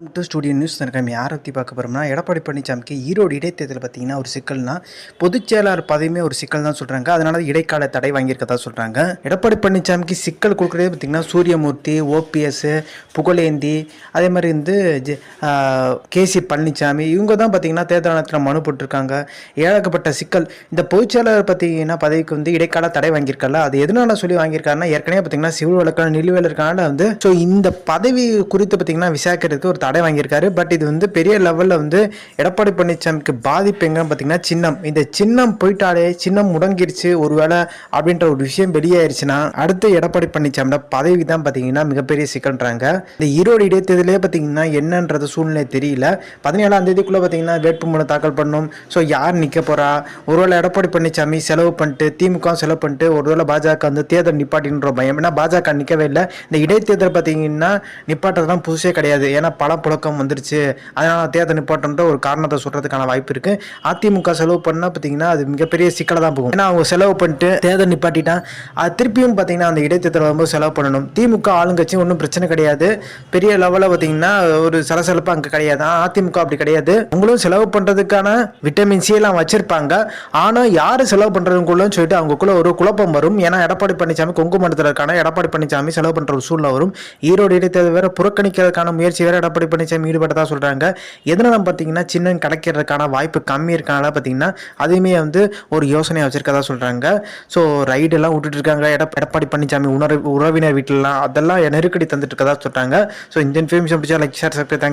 To studio news நம்ம யாரை பற்றி பார்க்க போகிறோம்னா எடப்பாடி பழனிசாமிக்கு ஈரோடு இடைத்தேர்தல் பார்த்தீங்கன்னா ஒரு சிக்கல்னா பொதுச் செயலாளர் பதவியுமே ஒரு சிக்கல் தான் சொல்கிறாங்க அதனால இடைக்கால தடை வாங்கியிருக்கதா சொல்கிறாங்க எடப்பாடி பழனிசாமிக்கு சிக்கல் கொடுக்குறதே பார்த்தீங்கன்னா சூரியமூர்த்தி ஓபிஎஸ் புகழேந்தி அதே மாதிரி வந்து ஜெ- சி கேசி பழனிசாமி இவங்க தான் பார்த்திங்கன்னா தேர்தல் ஆணையத்தில் மனு போட்டிருக்காங்க. ஏழக்கப்பட்ட சிக்கல். இந்த பொதுச் செயலாளர் பார்த்தீங்கன்னா பதவிக்கு வந்து இடைக்கால தடை வாங்கியிருக்கல அது எதனால சொல்லி வாங்கியிருக்காருன்னா ஏற்கனவே பார்த்திங்கன்னா சிவில் வழக்கான நிலுவையில் இருக்கனால வந்து ஸோ இந்த பதவி குறித்து பார்த்தீங்கன்னா விசாரிக்கிறதுக்கு ஒரு தடை வாங்கியிருக்காரு. பட் இது வந்து பெரிய லெவலில் வந்து எடப்பாடி பழனிசாமிக்கு பாதிப்பு எங்கன்னு பார்த்தீங்கன்னா சின்னம். இந்த சின்னம் போயிட்டாலே சின்னம் முடங்கிருச்சு. ஒருவேளை அப்படின்ற ஒரு விஷயம் வெளியாயிருச்சுன்னா அடுத்து எடப்பாடி பழனிசாமியோட பதவி தான் பார்த்தீங்கன்னா மிகப்பெரிய சிக்கல்ன்றாங்க. இந்த ஈரோடு இடைத்தேர்தலே பார்த்தீங்கன்னா என்னன்றது சூழ்நிலை தெரியல. பதினேழாம் தேதிக்குள்ளே பார்த்தீங்கன்னா வேட்புமனு தாக்கல் பண்ணணும் ஸோ யார் நிற்க போறா? ஒருவேளை எடப்பாடி பழனிசாமி செலவு பண்ணிட்டு திமுக செலவு பண்ணிட்டு ஒருவேளை பாஜக வந்து தேர்தல் நிப்பாட்டின்ற பயம். ஏன்னா பாஜக நிற்கவே இல்லை. இந்த இடைத்தேர்தல் பார்த்தீங்கன்னா நிப்பாட்டுறதுலாம் புதுசே கிடையாது. ஏன்னா பல புழக்கம் வந்துருச்சு. அதனால் தேர்தல் நிப்பாட்டுன்ற ஒரு காரணத்தை சொல்கிறதுக்கான வாய்ப்பு இருக்கு. அதிமுக செலவு பண்ணால் பார்த்தீங்கன்னா அது மிகப்பெரிய சிக்கலை தான் போகும். ஏன்னா அவங்க செலவு பண்ணிட்டு தேர்தல் நிப்பாட்டிட்டான். அது திருப்பியும் பார்த்தீங்கன்னா அந்த இடைத்தேர்தல் வரும்போது செலவு பண்ணணும். திமுக ஆளுங்கட்சி ஒன்றும் பிரச்சனை கிடையாது. பெரிய லெவலில் பார்த்தீங்கன்னா ஒரு சலசலப்பு அங்கே கிடையாது. அதிமுக அப்படி கிடையாது. அவங்களும் செலவு பண்ணுறதுக்கான விட்டமின் சி எல்லாம் வச்சிருப்பாங்க. ஆனால் யார் செலவு பண்ணுறதுக்குள்ளன்னு சொல்லிட்டு அவங்களுக்குள்ள ஒரு குழப்பம் வரும். ஏன்னா எடப்பாடி பழனிசாமி கொங்கு மண்டலத்தில் இருக்கான எடப்பாடி பழனிசாமி செலவு பண்ணுற ஒரு சூழ்நிலை வரும். ஈரோடு இடைத்தேர்தல் வேற புறக்கணிக்கிறதுக்கான முயற்சி வேற எடப்பாடி பழனிசாமி ஈடுபட்டதா சொல்கிறாங்க எதனால பார்த்தீங்கன்னா சின்னம் கிடைக்கிறதுக்கான வாய்ப்பு கம்மி இருக்கனால பார்த்தீங்கன்னா அதையுமே வந்து ஒரு யோசனையை வச்சுருக்கதா சொல்கிறாங்க ஸோ ரைடெல்லாம் விட்டுட்டு இருக்காங்க. எடப் எடப்பாடி பழனிசாமி உணர்வு உறவினர் வீட்டிலலாம் அதெல்லாம் நெருக்கடி தந்துட்டு இருக்கதா சொல்கிறாங்க ஸோ இந்த இன்ஃபர்மேஷன் பிடிச்சா லைக் ஷேர் சப்ஸ்கிரைப்